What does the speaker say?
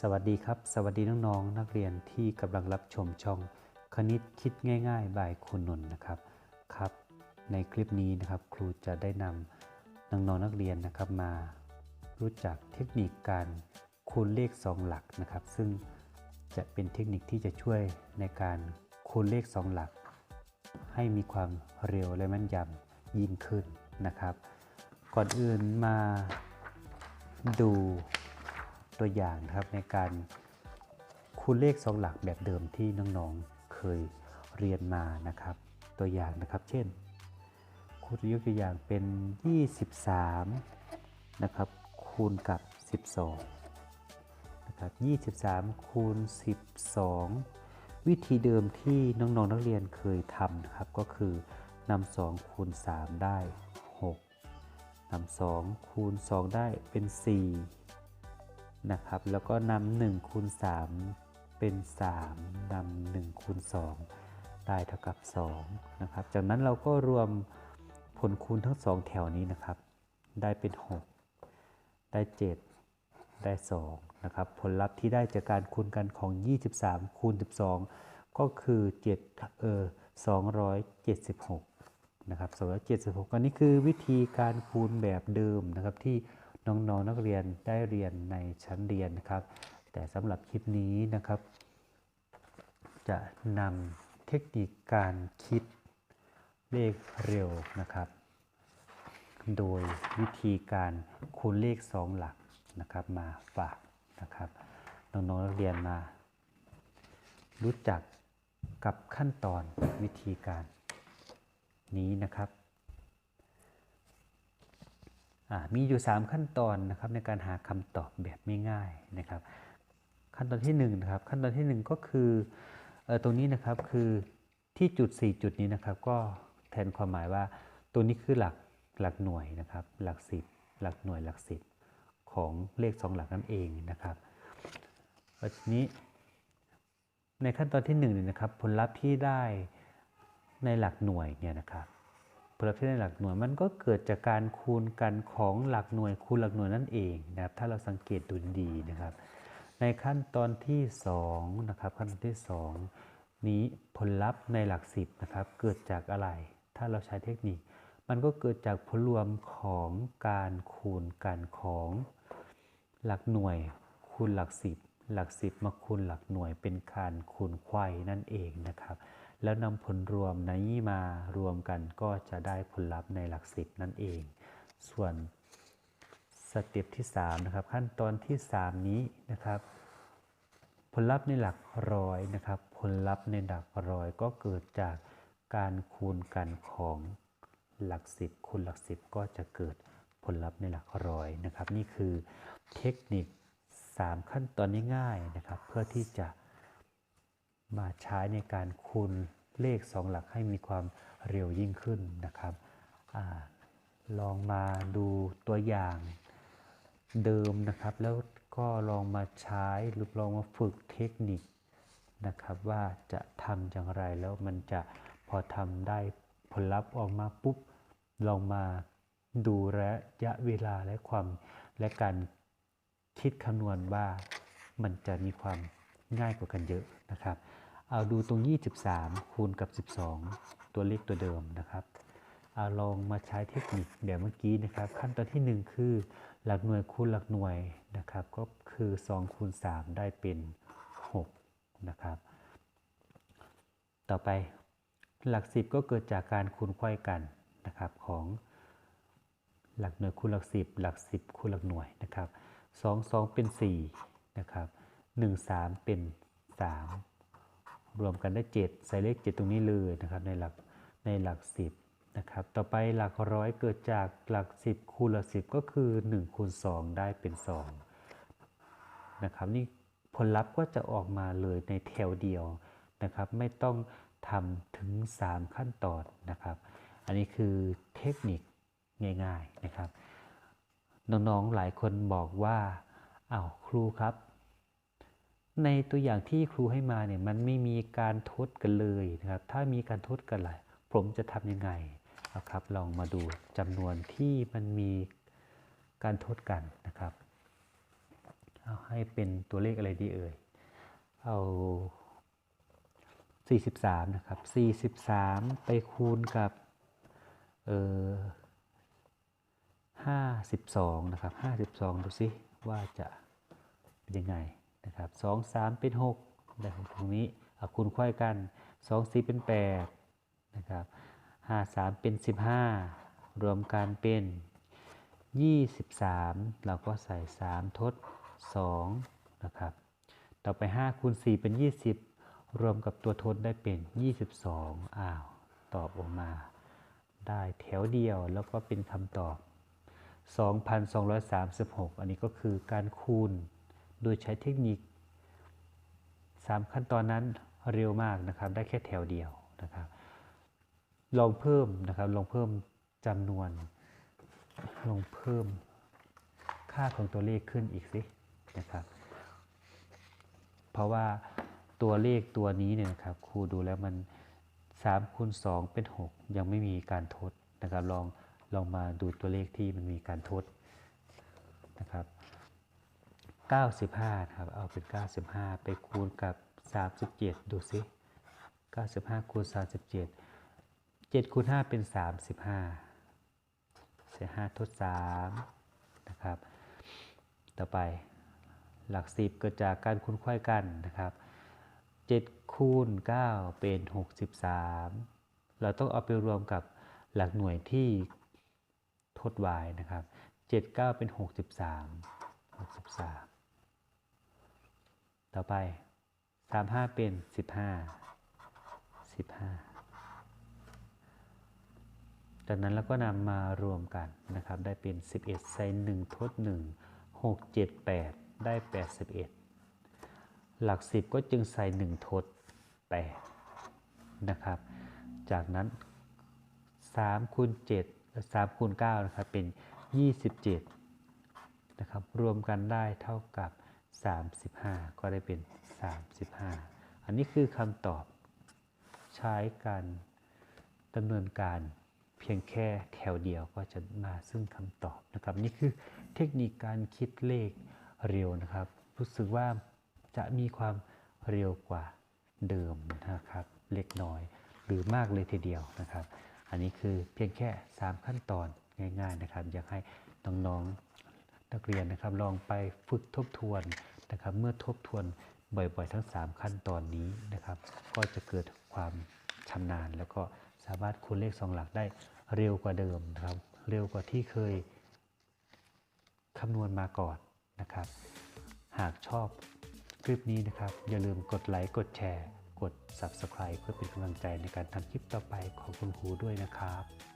สวัสดีครับ สวัสดีน้องๆนักเรียนที่กำลังรับชมช่องคณิตคิดง่ายๆบายคุณนนท์นะครับครับ ในคลิปนี้นะครับครูจะได้นำน้องๆนักเรียนนะครับมา รู้จักเทคนิคการคูณเลข 2 หลักนะครับ ซึ่งจะเป็นเทคนิคที่จะช่วยในการคูณเลข 2 หลัก ให้มีความเร็วและแม่นยำยิ่งขึ้นนะครับ ก่อนอื่นมาดู ตัวอย่างครับในการคูณเลข2หลักแบบเดิมที่น้องๆเคยเรียนมานะครับ ตัวอย่างนะครับ เช่นครูจะยกตัวอย่างเป็น 23 นะครับ คูณกับ 12 นะครับ 23 คูณ 12 วิธีเดิมที่น้องๆนักเรียนเคยทำนะครับ ก็คือนำ2คูณ 3 ได้ 6นำ2คูณ 2 ได้เป็น 4 นะครับ แล้วก็นำ1คูณ3เป็น 3นำ1คูณ2ได้เท่ากับ2นะครับ จากนั้นเราก็รวมผลคูณทั้ง 2 แถวนี้นะครับ ได้เป็น 6 ได้ 7 ได้ 2 นะครับ ผลลัพธ์ที่ได้จากการคูณกันของ 23 คูณ 12 ก็คือ7เออ276นะครับ276อันนี้คือวิธีการคูณแบบเดิมนะครับที่ น้องๆนนักเรียนได้เรียนในชั้นเรียนนะครับ แต่สำหรับคลิปนี้นะครับ จะนำเทคนิคการคิดเลขเร็วนะครับ โดยวิธีการคูณเลข 2 หลักนะครับมาฝากนะครับน้องๆนักเรียนมา รู้จักกับขั้นตอนวิธีการนี้นะครับ มีอยู่ 3 ขั้นตอนนะครับในการหาคำตอบแบบไม่ง่ายนะครับ ขั้นตอนที่1นะครับขั้นตอนที่ 1 ก็คือออตรงนี้นะครับคือที่จุด 4 จุดนี้นะครับ ก็แทนความหมายว่าตัวนี้คือหลักหลักหน่วยนะครับหลัก 10 หลักหน่วยหลัก 10 ของเลข 2 หลักนั่นเองนะครับทีนี้ในขั้นตอนที่1เนี่ยนะครับผลลัพธ์ที่ได้ในหลักหน่วยเนี่ยนะครับ ผลลัพธ์ที่ได้หลักหน่วยมันก็เกิดจากการคูณกันของหลักหน่วยคูณหลักหน่วยนั่นเองนะครับถ้าเราสังเกตดูดีนะครับ ในขั้นตอนที่2นะครับขั้นตอนที่ 2 นี้ผลลัพธ์ในหลัก10นะครับเกิดจากอะไร ถ้าเราใช้เทคนิค มันก็เกิดจากผลรวมของการคูณกันของหลักหน่วยคูณหลัก10หลัก10มาคูณหลักหน่วยเป็นการคูณไขว้นั่นเองนะครับ แล้วนำผลรวมนี้มารวมกันก็จะได้ผลลัพธ์ในหลัก10นั่นเอง ส่วนสเต็ปที่3นะครับขั้นตอนที่ 3 นี้นะครับ ผลลัพธ์ในหลักร้อยนะครับ ผลลัพธ์ในหลักร้อยก็เกิดจากการคูณกันของหลัก10คูณหลัก10ก็จะเกิดผลลัพธ์ในหลักร้อยนะครับ นี่คือเทคนิค 3 ขั้นตอนง่ายๆนะครับ เพื่อที่จะ มาใช้ในการคูณเลข 2 หลักให้มีความเร็วยิ่งขึ้นนะครับอลองมาดูตัวอย่างเดิมนะครับ แล้วก็ลองมาใช้หรือลองมาฝึกเทคนิคนะครับ ว่าจะทำอย่างไรแล้วมันจะพอทำได้ผลลัพธ์ออกมาปุ๊บลองมาดูระยะเวลาและความและการคิดคำนวณว่ามันจะมีความง่ายกว่ากันเยอะนะครับ เอาดูตรง 23 คูณกับ 12 ตัวเลขตัวเดิมนะครับเอาลองมาใช้เทคนิคแบบเมื่อกี้นะครับ ขั้นตอนที่ 1 คือหลักหน่วยคูณหลักหน่วยนะครับ ก็คือ2คูณ3ได้เป็น 6 นะครับ ต่อไปหลัก 10 ก็เกิดจากการคูณไขว้กันนะครับของหลักหน่วยคูณหลัก 10 หลัก 10 คูณหลักหน่วยนะครับ 2 2 เป็น 4 นะครับ 1 3 เป็น 3 รวมกันได้ 7 ใส่เลข 7 ตรงนี้เลยนะครับในหลักในหลัก 10นะครับต่อไปหลักร้อยเกิดจากหลัก 10 คูณหลัก 10 ก็คือ1คูณ2ได้เป็น2นะครับนี่ผลลัพธ์ก็จะออกมาเลยในแถวเดียวนะครับไม่ต้องทำถึง 3 ขั้นตอนนะครับ อันนี้คือเทคนิคง่ายๆนะครับน้องๆหลายคนบอกว่าอา้าวครูครับ ในตัวอย่างที่ครูให้มาเนี่ยมันไม่มีการทดกันเลยนะครับ ถ้ามีการทดกันล่ะผมจะทำยังไงนะครับ ลองมาดูจำนวนที่มันมีการทดกันนะครับเอาให้เป็นตัวเลขอะไรดีเอ่ย เอา 43 นะครับ 43 ไปคูณกับเอ่อ52 นะครับ 52 ดูสิว่าจะเป็นยังไง นะครับ2 3เป็น6ได้ของตรงนี้คูณค่อยกัน2 4เป็น8นะครับ5 3เป็น15รวมกันเป็น23เราก็ใส่3ทด2นะครับต่อไป5คูณ4เป็น20รวมกับตัวทดได้เป็น 22 อ้าว ตอบออกมา ได้แถวเดียวแล้วก็เป็นคำตอบ 2,236 อันนี้ก็คือการคูณ โดยใช้เทคนิค 3 ขั้นตอนนั้นเร็วมากนะครับ ได้แค่แถวเดียวนะครับ ลองเพิ่มนะครับ ลองเพิ่มจำนวน ลองเพิ่มค่าของตัวเลขขึ้นอีกสินะครับ เพราะว่าตัวเลขตัวนี้เนี่ยนะครับ ครูดูแล้วมัน3คูณ2เป็น 6 ยังไม่มีการทดนะครับ ลองลองมาดูตัวเลขที่มันมีการทดนะครับ 95ครับเอาเป็น 95 ไปคูณกับ 37 ดูสิ 95 คูณ 37 7คูณ5เป็น 35เสีย5ทด3นะครับ ต่อไปหลัก 10 เกิดจากการคูณค่อยกันนะครับ7คูณ9เป็น 63 เราต้องเอาไปรวมกับหลักหน่วยที่ทด y นะครับ 7 9 เป็น 63 63 ต่อไป35เป็น15 15จากนั้นเราก็นำมารวมกันนะครับ ได้เป็น 11 ใส่1ทด 1 6 7 8 ได้ 81 หลัก 10 ก็จึงใส่ 1 ทด 8 นะครับ จากนั้น3คูณ7 3คูณ9นะครับ เป็น 27 นะครับ รวมกันได้เท่ากับ 35 ก็ได้เป็น 35 อันนี้คือคำตอบใช้การดำเนินการเพียงแค่แถวเดียวก็จะมาซึ่งคำตอบนะครับ นี่คือเทคนิคการคิดเลขเร็วนะครับ รู้สึกว่าจะมีความเร็วกว่าเดิมนะครับ เล็กน้อยหรือมากเลยทีเดียวนะครับ อันนี้คือเพียงแค่ 3 ขั้นตอนง่าย ๆนะครับ อยากให้น้องๆ นักเรียนนะครับ ลองไปฝึกทบทวนนะครับ เมื่อทบทวนบ่อยๆ ทั้ง 3 ขั้นตอนนี้นะครับ ก็จะเกิดความชำนาญ แล้วก็สามารถคูณเลข2หลักได้เร็วกว่าเดิมนะครับ เร็วกว่าที่เคยคำนวณมาก่อนนะครับ หากชอบคลิปนี้นะครับ อย่าลืมกดไลค์กดแชร์ กด Subscribe เพื่อเป็นกำลังใจในการทำคลิปต่อไปของคุณครูด้วยนะครับ